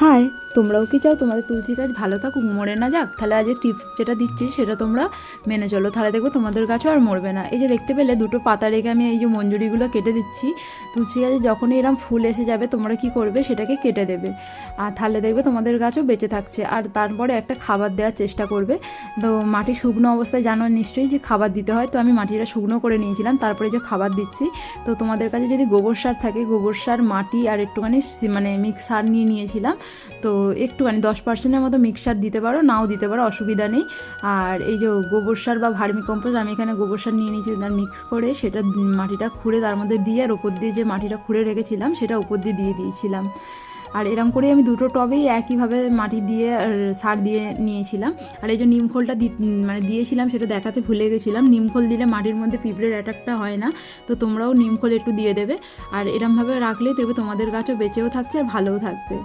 हाय তোমরাও কি চাও? তোমাদের তুলসী গাছ ভালো থাকুক, মরে না যাক। তাহলে আজ টিপস যেটা দিচ্ছি, সেটা তোমরা মেনে চলো। তাহলে দেখবে তোমাদের গাছও আর মরবে না। এই যে দেখতে পেলে, দুটো পাতা রেখে আমি এই যে মঞ্জুরিগুলো কেটে দিচ্ছি। তুলসী গাছে যখনই এরম ফুল এসে যাবে, তোমরা কি করবে? সেটাকে কেটে দেবে। আর তাহলে দেখবে তোমাদের গাছও বেঁচে থাকছে। আর তারপরে একটা খাবার দেওয়ার চেষ্টা করবে। তো মাটি শুকনো অবস্থায় জানো নিশ্চয়ই যে খাবার দিতে হয়। তো আমি মাটিটা শুকনো করে নিয়েছিলাম। তারপরে যে খাবার দিচ্ছি, তো তোমাদের কাছে যদি গোবর সার থাকে, গোবর সার, মাটি আর একটুখানি মানে মিক্স সার নিয়ে নিয়েছিলাম। তো একটুখানি, দশ পার্সেন্টের মতো মিক্সার দিতে পারো, নাও দিতে পারো, অসুবিধা নেই। আর এই যে গোবর সার বা ভার্মি কম্পোস্ট আমি এখানে গোবর সার নিয়ে নিয়েছি তার মিক্স করে সেটা মাটিটা খুঁড়ে তার মধ্যে দিয়ে আর ওপর দিয়ে যে মাটিটা খুঁড়ে রেখেছিলাম, সেটা ওপর দিয়ে দিয়ে দিয়েছিলাম। আর এরম করে আমি দুটো টবেই একইভাবে মাটি দিয়ে আর সার দিয়ে নিয়েছিলাম। আর এই যে নিমখোলটা মানে দিয়েছিলাম, সেটা দেখাতে ভুলে গেছিলাম। নিমখোল দিলে মাটির মধ্যে পিঁপড়ের অ্যাটাকটা হয় না, তো তোমরাও নিমখোল একটু দিয়ে দেবে। আর এরমভাবে রাখলেই দেখবে তোমাদের গাছও বেঁচেও থাকছে আর ভালোও থাকবে।